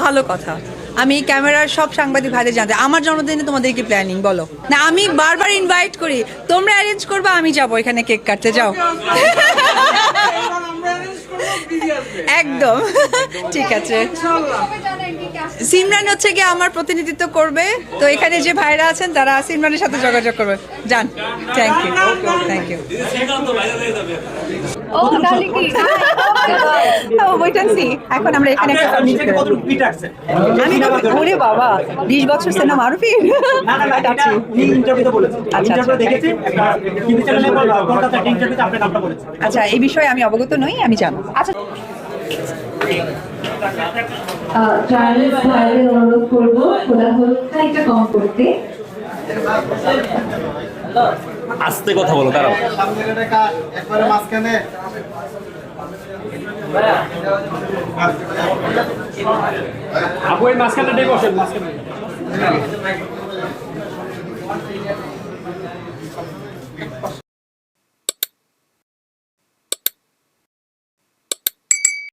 ভালো কথা। আমি ক্যামেরার সব সাংবাদিক ভাইদের জানতে আমার জন্মদিনে তোমাদের কি প্ল্যানিং বলো? না আমি বারবার ইনভাইট করি। তোমরা অ্যারেঞ্জ করবে আমি যাব। এখানে কেক কাটতে যাও। একদম। ঠিক আছে। সিমরান হচ্ছে গিয়ে আমার প্রতিনিধিত্ব করবে। তো এখানে যে ভাইরা আছেন তারা সিমরানের সাথে যোগাযোগ করবে। যান। থ্যাংক ইউ থ্যাংক ইউ ও তাহলে কি? ওয়েট অ্যান্ড সি এখন আমরা এখানে একটা আমি না ওরে বাবা বিশ বছর সিনেমা মারুফি না না না এটা উনি ইন্টারভিউতে বলেছেন। আচ্ছা, আচ্ছা। বলেছেন। আচ্ছা এই বিষয়ে আমি অবগত নই আমি জানো। আচ্ছা। ট্রায়ালের ভাইয়ের অনুরোধ করব কোলাহল খানিকটা কম করতে। আস্তে কথা বলো দাঁড়াও। মাঝখানে আপু এই মাঝখানটাই বসেন মাঝখানে